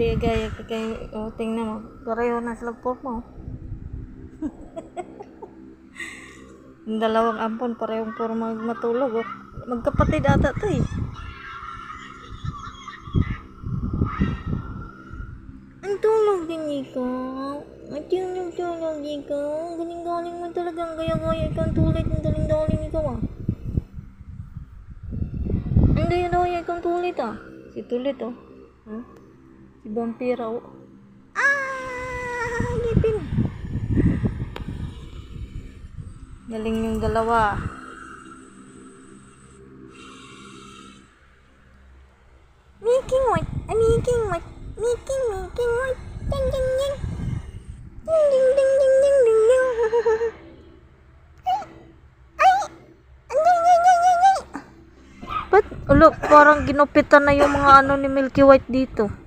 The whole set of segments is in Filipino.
Hindi gaya ka kay oh, tingnan mo. Pareho na sila forma. Yung dalawang ampon parehong forma matulog. Oh. Magkapatid ata to eh. Ang tulog din ikaw. At yun yung tulog ikaw. Galing-galing mo talaga. Ang gaya-gaya ikaw. Ang tulad ng daling-daling ikaw ah. Ang gaya-gaya ikaw ang tulit ah. Si tulit oh. Huh? Si vampira oh. Ah! Ngipin. Galing yung dalawa. Making what? I'm making what? Making, making what? Ding, ding, ding. Ding, ding, ding, ding, ding, ding, ding. Ay! Ding, ding, ding, ding, ding. Ba't, ulo, parang ginupitan na yung mga ano ni Milky White dito.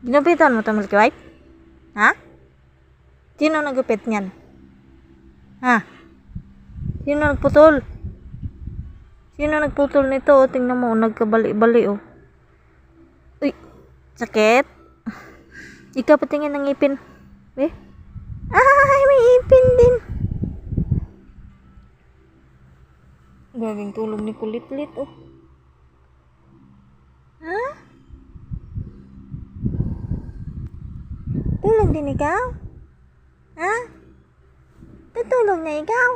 Ginupitan mo to Milky White? Ha? Sino nagupit niyan? Ha? Sino nagputol? Sino nagputol nito? O, tingnan mo, nagkabali-bali oh. Uy, sakit. Ikaw patingin ng ipin. Eh? Ay, may ipin din. Gaging tulog ni kulit-lit oh. Tulog din ikaw? Ha? Tutulog na ikaw?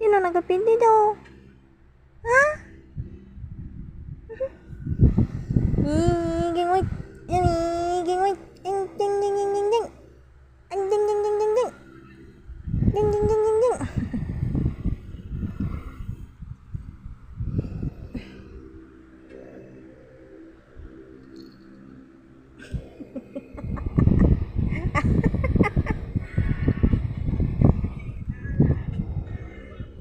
Sino nagapin dito? Ha? Iging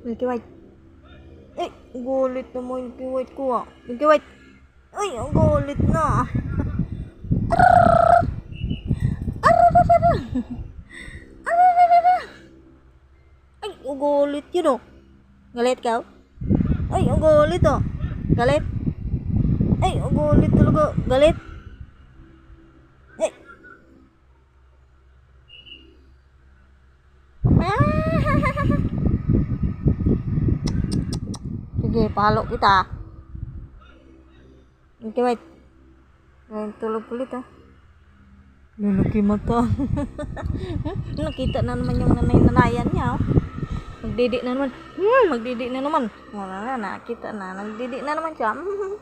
Milky White. Eh, gulit na mo Milky White ko ah. Milky White. Ay, ang gulit na. Ay, ang gulit yun oh. Galit ka? oh? Ay, ang gulit oh. Galit? Ay, ang gulit talaga. Galit? Ay. Sige, palo kita. Okay, wait. Ngayon tulog ulit ah. Lalaki mata. Nakita na naman yung nanay-nanayan niya oh. Magdidi na naman. Hmm, magdidi na naman. Wala na, nakita na. Nagdidi na naman siya.